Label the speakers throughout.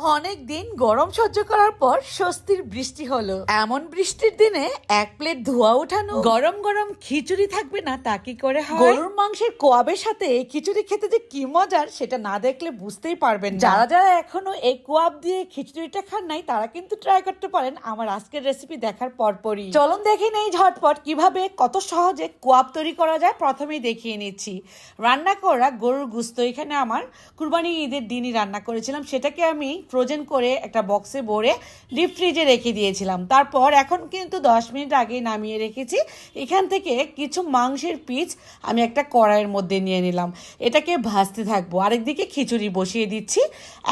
Speaker 1: অনেক দিন গরম সহ্য করার পর স্বস্তির বৃষ্টি হলো। এমন বৃষ্টির দিনে এক প্লেট ধোয়া উঠানো গরম গরম খিচুড়ি থাকবে না তা কি করে হয়? গরুর মাংসের কোয়াবের সাথে এই খিচুড়ি খেতে যে কি মজার সেটা না দেখলে বুঝতেই পারবেন যারা যারা এখনও এই কোয়াব দিয়ে খিচুড়িটা খান নাই তারা কিন্তু ট্রাই করতে পারেন আমার আজকের রেসিপি দেখার পরপরই। চলুন দেখে নেই ঝটপট কীভাবে কত সহজে কোয়াব তৈরি করা যায় প্রথমেই দেখিয়ে নিচ্ছি। রান্না করা গরুর গুস্ত এখানে আমার। কুরবানি ঈদের দিনই রান্না করেছিলাম সেটাকে আমি ফ্রোজেন করে একটা বক্সে ভরে ডিপ ফ্রিজে রেখে দিয়েছিলাম। তারপর এখন কিন্তু দশ মিনিট আগে নামিয়ে রেখেছি। এখান থেকে কিছু মাংসের পিস আমি একটা কড়াইয়ের মধ্যে নিয়ে নিলাম। এটাকে ভাজতে থাকব। আরেকদিকে খিচুড়ি বসিয়ে দিচ্ছি।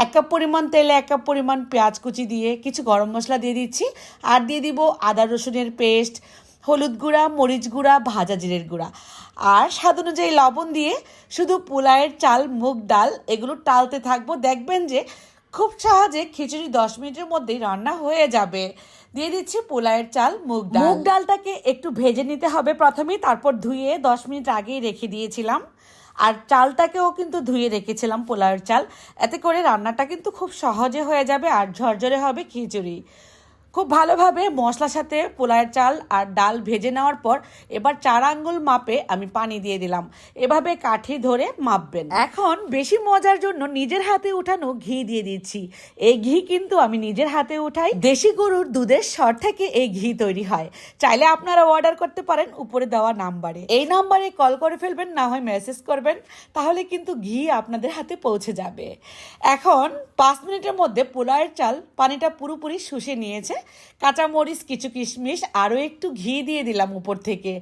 Speaker 1: এক কাপ পরিমাণ তেলে এক কাপ পরিমাণ পেঁয়াজ কুচি দিয়ে কিছু গরম মশলা দিয়ে দিচ্ছি। আর দিয়ে দিব আদা রসুনের পেস্ট, হলুদ গুঁড়া, মরিচ গুঁড়া, ভাজা জিরের গুঁড়া। আর স্বাদ অনুযায়ী লবণ দিয়ে শুধু পোলায়ের চাল, মুগ ডাল এগুলো টালতে থাকব। দেখবেন যে খুব সহজে খিচুড়ি দশ মিনিটের মধ্যেই রান্না হয়ে যাবে। দিয়ে দিচ্ছি পোলায়ের চাল, মুগ ডাল। মুগ ডালটাকে একটু ভেজে নিতে হবে প্রথমেই তারপর ধুয়ে দশ মিনিট আগেই রেখে দিয়েছিলাম। আর চালটাকেও কিন্তু ধুয়ে রেখেছিলাম পোলাওয়ের চাল। এতে করে রান্নাটা কিন্তু খুব সহজে হয়ে যাবে আর ঝরঝরে হবে খিচুড়ি। খুব ভালোভাবে মশলার সাথে পোলায়ের চাল আর ডাল ভেজে নেওয়ার পর এবার চার আঙ্গুল মাপে আমি পানি দিয়ে দিলাম। এভাবে কাঠি ধরে মাপবেন। এখন বেশি মজার জন্য নিজের হাতে উঠানো ঘি দিয়ে দিচ্ছি। এই ঘি কিন্তু আমি নিজের হাতে উঠাই। দেশি গরুর দুধের স্বর থেকে এই ঘি তৈরি হয়। চাইলে আপনারা অর্ডার করতে পারেন উপরে দেওয়া নাম্বারে। এই নাম্বারে কল করে ফেলবেন, না হয় মেসেজ করবেন, তাহলে কিন্তু ঘি আপনাদের হাতে পৌঁছে যাবে। এখন পাঁচ মিনিটের মধ্যে পোলাওয়ের চাল পানিটা পুরোপুরি শুষে নিয়েছে। কাঁচামরিচ, কিছু কিশমিশ, আরও একটু ঘি দিয়ে দিলাম উপর থেকে।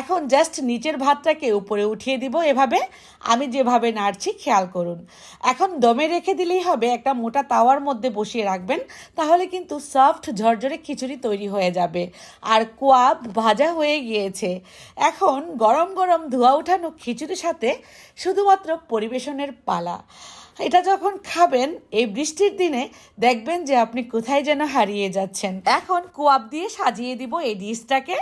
Speaker 1: এখন জাস্ট নিচের ভাতটাকে উপরে উঠিয়ে দিব এভাবে। আমি যেভাবে নাড়ছি, খেয়াল করুন। এখন দমে রেখে দিলেই হবে, একটা মোটা তাওয়ার মধ্যে বসিয়ে রাখবেন, তাহলে কিন্তু সফট ঝরঝরে খিচুড়ি তৈরি হয়ে যাবে। আর কোয়াব ভাজা হয়ে গিয়েছে। এখন গরম গরম ধোয়া উঠানো খিচুড়ির সাথে শুধুমাত্র পরিবেশনের পালা। এটা যখন খাবেন, এই বৃষ্টির দিনে দেখবেন যে আপনি কোথায় যেন হারিয়ে যাচ্ছেন। এখন কোয়াব দিয়ে সাজিয়ে দিব এই ডিশটাকে।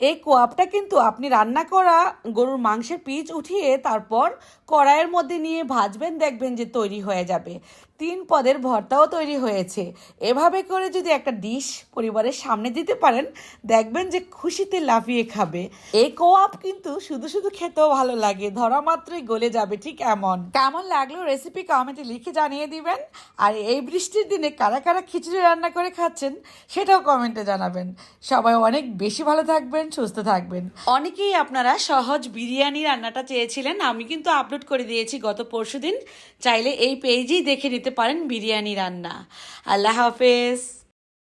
Speaker 1: এই কোয়াবটা কিন্তু আপনি রান্না করা গরুর মাংসের পিচ উঠিয়ে তারপর কড়াইয়ের মধ্যে নিয়ে ভাজবেন, দেখবেন যে তৈরি হয়ে যাবে। তিন পদের ভর্তাও তৈরি হয়েছে। এভাবে করে যদি একটা ডিশ পরিবারের সামনে দিতে পারেন, দেখবেন যে খুশিতে লাফিয়ে খাবে। এই কোয়াব কিন্তু শুধু শুধু খেতেও ভালো লাগে, ধরা মাত্রই গলে যাবে, ঠিক এমন। কেমন লাগল রেসিপি কমেন্টে লিখে জানিয়ে দিবেন। আর এই বৃষ্টির দিনে কারা কারা খিচুড়ি রান্না করে খাচ্ছেন, সেটাও কমেন্টে জানাবেন। সবাই অনেক বেশি ভালো থাকবেন। সুস্থ থাকবেন। অনেকেই আপনারা সহজ বিরিয়ানি রান্নাটা চেয়েছিলেন, আমি কিন্তু আপলোড করে দিয়েছি গত পরশুদিন। চাইলে এই পেজেই দেখে নিতে পারেন বিরিয়ানি রান্না। আল্লাহ হাফেজ।